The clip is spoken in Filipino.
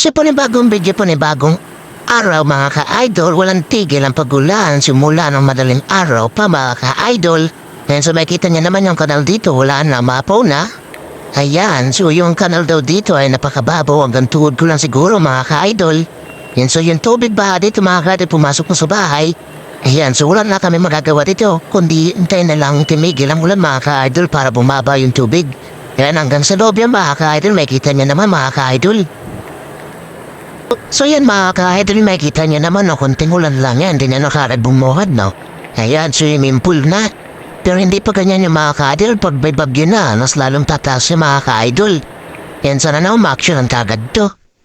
Sa panibagong video panibagong araw mga ka-idol, walang tigil ang pagulan simula ng madaling araw pa mga ka-idol. Ngayon so makikita niya naman yung kanal dito, wala na, mapaw na. Ayan, so yung kanal daw dito ay napakababaw hanggang tuhod ko lang siguro mga ka-idol. Yan so yung tubig ba dito mga ka-idol pumasok na sa bahay. Ayan, so wala na kami magagawa dito, kundi hintayin na lang tumigil ang ulan mga ka-idol para bumaba yung tubig. Yan hanggang sa loob yan mga ka-idol, makikita niya naman mga ka-idol. So yan mga ka-idol, makikita niya naman no, kunting ulan lang yan, hindi na nakarad bumuhad no. Ayan, swimming pool na. Pero hindi pa ganyan yung mga ka-idol, pag may bagyo na, mas lalong tataas yung mga ka-idol. Yan sana na umaksyon ang kagad to.